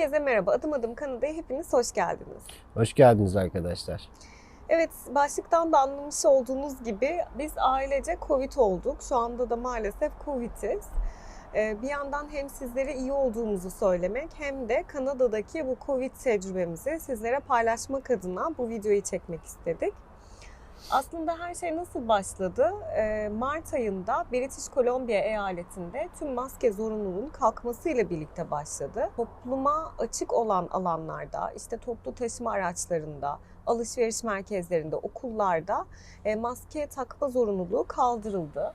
Herkese merhaba. Adım adım Kanada'ya hepiniz hoş geldiniz. Hoş geldiniz arkadaşlar. Evet, başlıktan da anlamış olduğunuz gibi biz ailece Covid olduk. Şu anda da maalesef Covid'iz. Ee, Bir yandan hem sizlere iyi olduğumuzu söylemek hem de Kanada'daki bu Covid tecrübemizi sizlere paylaşmak adına bu videoyu çekmek istedik. Aslında her şey nasıl başladı? Ee, Mart ayında British Columbia eyaletinde tüm maske zorunluluğunun kalkmasıyla birlikte başladı. Topluma açık olan alanlarda, işte toplu taşıma araçlarında, alışveriş merkezlerinde, okullarda e, maske takma zorunluluğu kaldırıldı.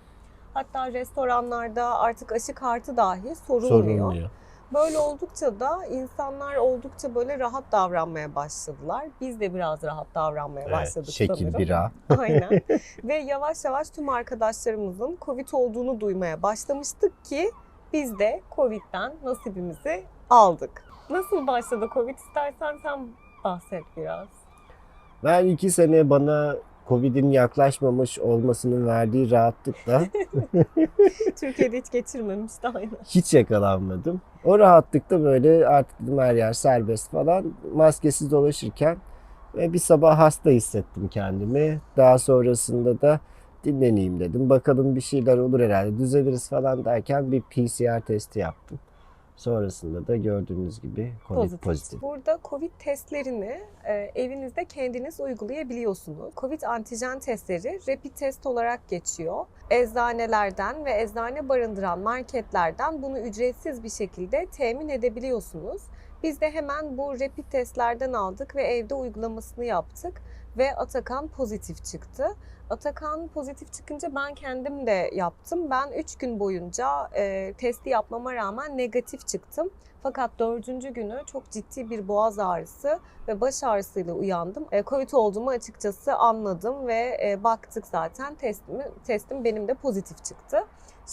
Hatta restoranlarda artık aşı kartı dahi sorulmuyor. Sorulmuyor. Böyle oldukça da insanlar oldukça böyle rahat davranmaya başladılar. Biz de biraz rahat davranmaya Evet, başladık şekil sanırım. bira. Aynen. Ve yavaş yavaş tüm arkadaşlarımızın Covid olduğunu duymaya başlamıştık ki biz de Covid'den nasibimizi aldık. Nasıl başladı Covid istersen sen bahset biraz. Ben iki sene bana Covid'in yaklaşmamış olmasının verdiği rahatlıkla Türkiye'de hiç geçirmemişti aynen. hiç yakalanmadım. O rahatlıkta böyle artık dedim her yer serbest falan maskesiz dolaşırken ve bir sabah hasta hissettim kendimi. Daha sonrasında da dinleneyim dedim. Bakalım bir şeyler olur herhalde düzeliriz falan derken bir PCR testi yaptım. Sonrasında da gördüğünüz gibi Covid Pozitif. pozitif. Burada Covid testlerini e, evinizde kendiniz uygulayabiliyorsunuz. Covid antijen testleri rapid test olarak geçiyor. Eczanelerden ve eczane barındıran marketlerden bunu ücretsiz bir şekilde temin edebiliyorsunuz. Biz de hemen bu rapid testlerden aldık ve evde uygulamasını yaptık ve Atakan pozitif çıktı. Atakan pozitif çıkınca ben kendim de yaptım. Ben 3 gün boyunca e, testi yapmama rağmen negatif çıktım. Fakat dördüncü günü çok ciddi bir boğaz ağrısı ve baş ağrısıyla uyandım. E, Covid olduğumu açıkçası anladım ve e, baktık zaten testimi, testim benim de pozitif çıktı.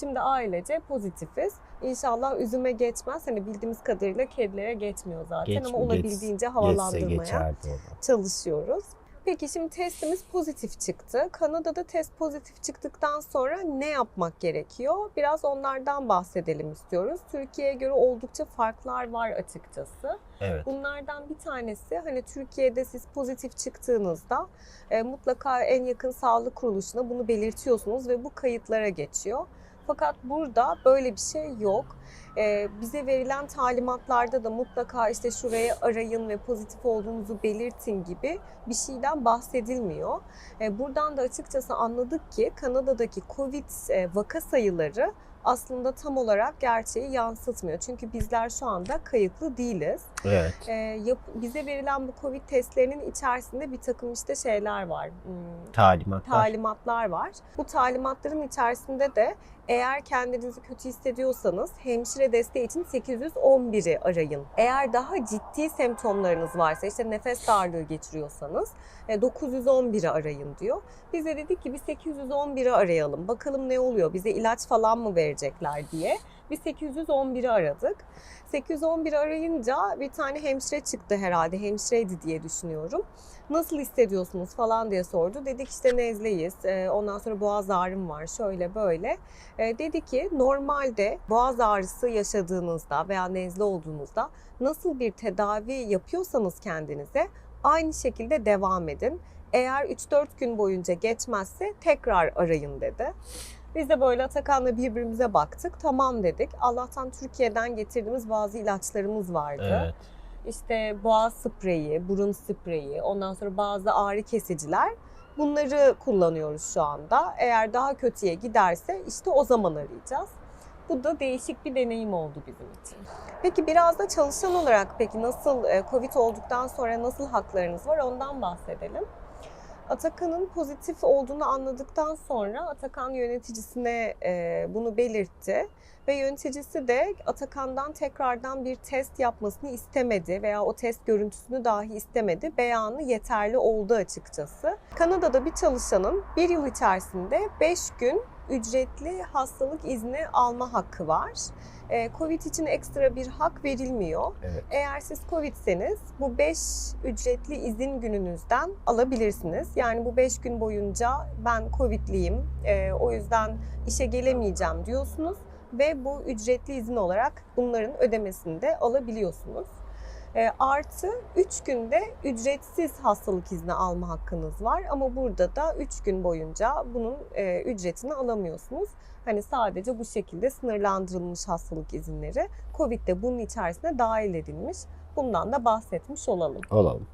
Şimdi ailece pozitifiz. İnşallah üzüme geçmez. Hani bildiğimiz kadarıyla kedilere geçmiyor zaten Geç- ama olabildiğince Geçse havalandırmaya da. çalışıyoruz. Peki şimdi testimiz pozitif çıktı. Kanada'da test pozitif çıktıktan sonra ne yapmak gerekiyor? Biraz onlardan bahsedelim istiyoruz. Türkiye'ye göre oldukça farklar var açıkçası. Evet. Bunlardan bir tanesi hani Türkiye'de siz pozitif çıktığınızda e, mutlaka en yakın sağlık kuruluşuna bunu belirtiyorsunuz ve bu kayıtlara geçiyor. Fakat burada böyle bir şey yok. E, bize verilen talimatlarda da mutlaka işte şuraya arayın ve pozitif olduğunuzu belirtin gibi bir şeyden bahsedilmiyor. E, buradan da açıkçası anladık ki Kanada'daki Covid e, vaka sayıları aslında tam olarak gerçeği yansıtmıyor. Çünkü bizler şu anda kayıtlı değiliz. Evet. E, yap- bize verilen bu Covid testlerinin içerisinde bir takım işte şeyler var. Hmm, Talimatlar. talimatlar var. Bu talimatların içerisinde de eğer kendinizi kötü hissediyorsanız hemşire desteği için 811'i arayın. Eğer daha ciddi semptomlarınız varsa işte nefes darlığı geçiriyorsanız e, 911'i arayın diyor. Biz de dedik ki bir 811'i arayalım. Bakalım ne oluyor? Bize ilaç falan mı verecekler diye. Biz 811'i aradık. 811 arayınca bir tane hemşire çıktı herhalde. Hemşireydi diye düşünüyorum. Nasıl hissediyorsunuz falan diye sordu. Dedik işte nezleyiz. Ee, Ondan sonra boğaz ağrım var. Şöyle böyle. Ee, Dedi ki normalde boğaz ağrısı yaşadığınızda veya nezle olduğunuzda nasıl bir tedavi yapıyorsanız kendinize aynı şekilde devam edin. Eğer 3-4 gün boyunca geçmezse tekrar arayın dedi. Biz de böyle Atakan'la birbirimize baktık. Tamam dedik. Allah'tan Türkiye'den getirdiğimiz bazı ilaçlarımız vardı. Evet. İşte boğaz spreyi, burun spreyi, ondan sonra bazı ağrı kesiciler. Bunları kullanıyoruz şu anda. Eğer daha kötüye giderse işte o zaman arayacağız. Bu da değişik bir deneyim oldu bizim için. Peki biraz da çalışan olarak peki nasıl e, Covid olduktan sonra nasıl haklarınız var ondan bahsedelim. Atakan'ın pozitif olduğunu anladıktan sonra Atakan yöneticisine e, bunu belirtti ve yöneticisi de Atakan'dan tekrardan bir test yapmasını istemedi veya o test görüntüsünü dahi istemedi. Beyanı yeterli oldu açıkçası. Kanada'da bir çalışanın bir yıl içerisinde 5 gün ücretli hastalık izni alma hakkı var. E, Covid için ekstra bir hak verilmiyor. Evet. Eğer siz Covid'seniz bu 5 ücretli izin gününüzden alabilirsiniz. Yani bu 5 gün boyunca ben Covid'liyim, e, o yüzden işe gelemeyeceğim diyorsunuz ve bu ücretli izin olarak bunların ödemesini de alabiliyorsunuz. E, artı 3 günde ücretsiz hastalık izni alma hakkınız var. Ama burada da 3 gün boyunca bunun e, ücretini alamıyorsunuz. Hani sadece bu şekilde sınırlandırılmış hastalık izinleri. Covid de bunun içerisine dahil edilmiş. Bundan da bahsetmiş olalım. Olalım.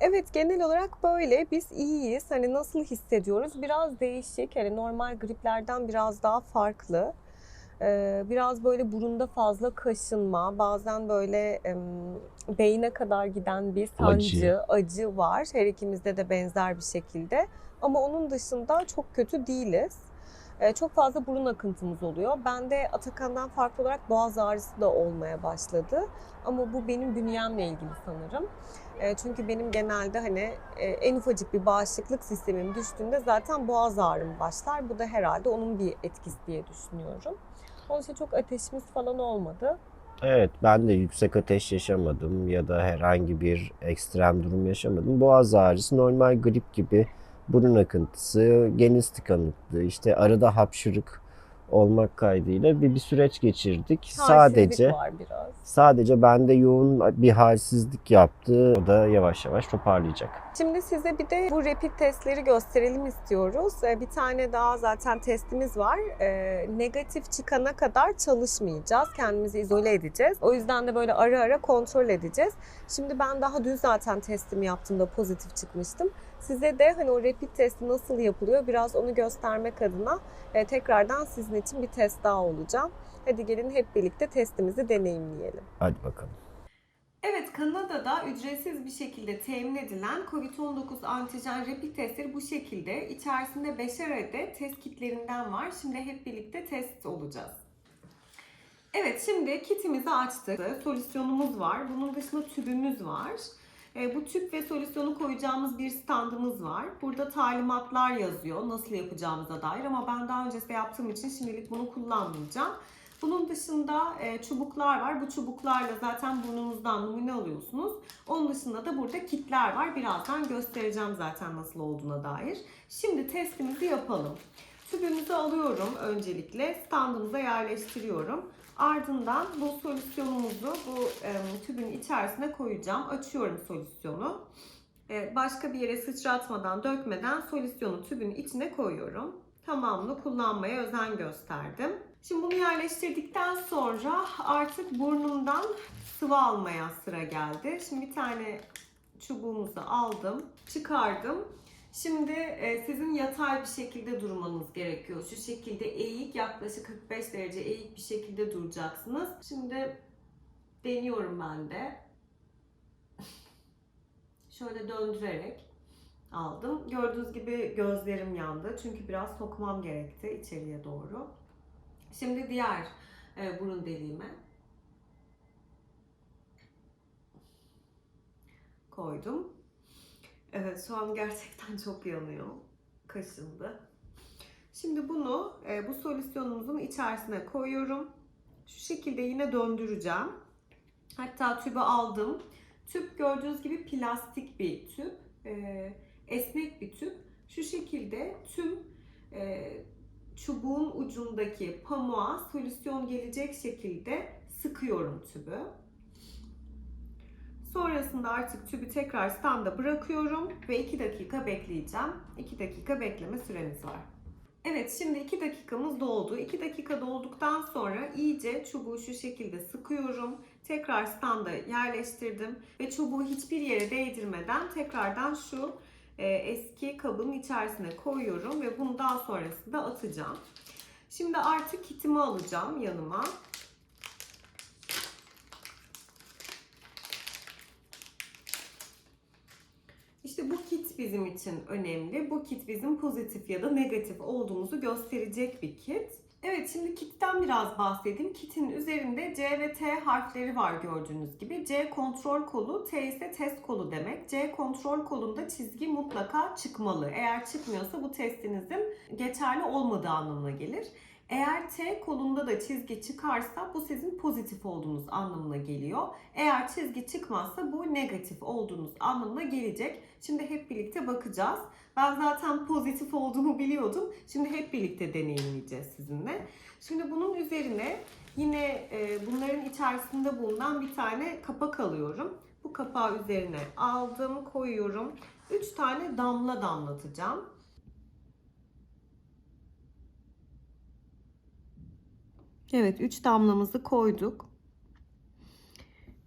Evet genel olarak böyle. Biz iyiyiz. Hani nasıl hissediyoruz? Biraz değişik. Hani normal griplerden biraz daha farklı. Biraz böyle burunda fazla kaşınma, bazen böyle em, beyne kadar giden bir sancı, Acı. acı var. Her ikimizde de benzer bir şekilde. Ama onun dışında çok kötü değiliz. Çok fazla burun akıntımız oluyor. Bende Atakan'dan farklı olarak boğaz ağrısı da olmaya başladı. Ama bu benim bünyemle ilgili sanırım. Çünkü benim genelde hani en ufacık bir bağışıklık sistemim düştüğünde zaten boğaz ağrım başlar. Bu da herhalde onun bir etkisi diye düşünüyorum. İçin çok ateşimiz falan olmadı. Evet ben de yüksek ateş yaşamadım ya da herhangi bir ekstrem durum yaşamadım. Boğaz ağrısı normal grip gibi burun akıntısı, geniz tıkanıklığı, işte arada hapşırık olmak kaydıyla bir, bir süreç geçirdik. Halsizlik Sadece var biraz. sadece bende yoğun bir halsizlik yaptı. O da yavaş yavaş toparlayacak. Şimdi size bir de bu rapid testleri gösterelim istiyoruz. E, Bir tane daha zaten testimiz var. E, Negatif çıkana kadar çalışmayacağız. Kendimizi izole edeceğiz. O yüzden de böyle ara ara kontrol edeceğiz. Şimdi ben daha dün zaten testimi yaptığımda pozitif çıkmıştım. Size de hani o rapid testi nasıl yapılıyor biraz onu göstermek adına e, tekrardan sizin için bir test daha olacağım. Hadi gelin hep birlikte testimizi deneyimleyelim. Hadi bakalım. Evet, Kanada'da ücretsiz bir şekilde temin edilen COVID-19 antijen rapid testleri bu şekilde. İçerisinde beşer adet test kitlerinden var. Şimdi hep birlikte test olacağız. Evet, şimdi kitimizi açtık. Solüsyonumuz var. Bunun dışında tübümüz var. E, bu tüp ve solüsyonu koyacağımız bir standımız var. Burada talimatlar yazıyor nasıl yapacağımıza dair ama ben daha öncesinde yaptığım için şimdilik bunu kullanmayacağım. Bunun dışında e, çubuklar var. Bu çubuklarla zaten burnunuzdan numune alıyorsunuz. Onun dışında da burada kitler var. Birazdan göstereceğim zaten nasıl olduğuna dair. Şimdi testimizi yapalım. Tübümüzü alıyorum öncelikle. Standımıza yerleştiriyorum. Ardından bu solüsyonumuzu bu e, tübün içerisine koyacağım. Açıyorum solüsyonu. E, başka bir yere sıçratmadan, dökmeden solüsyonu tübün içine koyuyorum. Tamamını kullanmaya özen gösterdim. Şimdi bunu yerleştirdikten sonra artık burnumdan sıvı almaya sıra geldi. Şimdi bir tane çubuğumuzu aldım, çıkardım. Şimdi e, sizin yatay bir şekilde durmanız gerekiyor. Şu şekilde eğik, yaklaşık 45 derece eğik bir şekilde duracaksınız. Şimdi deniyorum ben de. Şöyle döndürerek aldım. Gördüğünüz gibi gözlerim yandı. Çünkü biraz sokmam gerekti içeriye doğru. Şimdi diğer e, burun deliğime koydum. Evet şu an gerçekten çok yanıyor. Kaşındı. Şimdi bunu e, bu solüsyonumuzun içerisine koyuyorum. Şu şekilde yine döndüreceğim. Hatta tübü aldım. Tüp gördüğünüz gibi plastik bir tüp. E, esnek bir tüp. Şu şekilde tüm e, çubuğun ucundaki pamuğa solüsyon gelecek şekilde sıkıyorum tübü. Sonrasında artık tübü tekrar standa bırakıyorum ve 2 dakika bekleyeceğim. 2 dakika bekleme süremiz var. Evet şimdi 2 dakikamız doldu. 2 dakika dolduktan sonra iyice çubuğu şu şekilde sıkıyorum. Tekrar standa yerleştirdim ve çubuğu hiçbir yere değdirmeden tekrardan şu e, eski kabın içerisine koyuyorum ve bunu daha sonrasında atacağım. Şimdi artık kitimi alacağım yanıma. İşte bu kit bizim için önemli. Bu kit bizim pozitif ya da negatif olduğumuzu gösterecek bir kit. Evet şimdi kitten biraz bahsedeyim. Kitin üzerinde C ve T harfleri var gördüğünüz gibi. C kontrol kolu, T ise test kolu demek. C kontrol kolunda çizgi mutlaka çıkmalı. Eğer çıkmıyorsa bu testinizin geçerli olmadığı anlamına gelir. Eğer T kolunda da çizgi çıkarsa bu sizin pozitif olduğunuz anlamına geliyor. Eğer çizgi çıkmazsa bu negatif olduğunuz anlamına gelecek. Şimdi hep birlikte bakacağız. Ben zaten pozitif olduğumu biliyordum. Şimdi hep birlikte deneyimleyeceğiz sizinle. Şimdi bunun üzerine Yine e, bunların içerisinde bulunan bir tane kapak alıyorum. Bu kapağı üzerine aldım, koyuyorum. 3 tane damla damlatacağım. Evet, 3 damlamızı koyduk.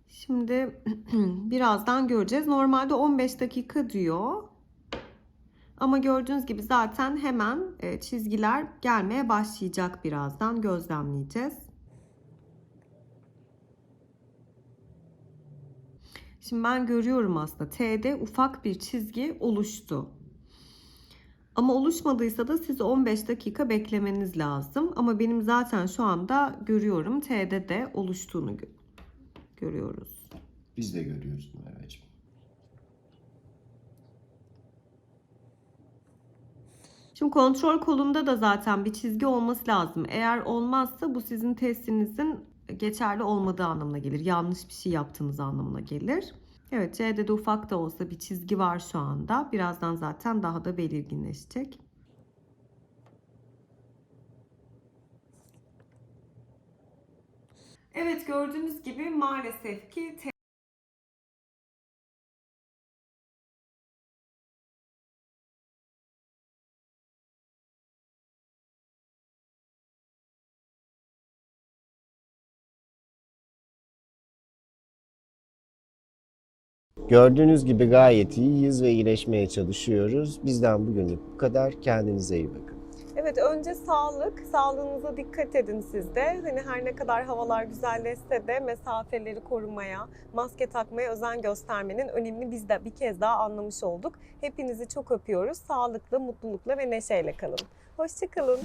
Şimdi birazdan göreceğiz. Normalde 15 dakika diyor. Ama gördüğünüz gibi zaten hemen e, çizgiler gelmeye başlayacak birazdan. Gözlemleyeceğiz. Şimdi ben görüyorum aslında T'de ufak bir çizgi oluştu. Ama oluşmadıysa da siz 15 dakika beklemeniz lazım. Ama benim zaten şu anda görüyorum T'de de oluştuğunu gö- görüyoruz. Biz de görüyoruz Merveciğim. Şimdi kontrol kolunda da zaten bir çizgi olması lazım. Eğer olmazsa bu sizin testinizin geçerli olmadığı anlamına gelir. Yanlış bir şey yaptığınız anlamına gelir. Evet C'de de ufak da olsa bir çizgi var şu anda. Birazdan zaten daha da belirginleşecek. Evet gördüğünüz gibi maalesef ki Gördüğünüz gibi gayet iyiyiz ve iyileşmeye çalışıyoruz. Bizden bugünlük bu kadar. Kendinize iyi bakın. Evet önce sağlık, sağlığınıza dikkat edin siz de. Hani her ne kadar havalar güzelleşse de mesafeleri korumaya, maske takmaya özen göstermenin önemini biz de bir kez daha anlamış olduk. Hepinizi çok öpüyoruz. Sağlıklı, mutlulukla ve neşeyle kalın. Hoşçakalın.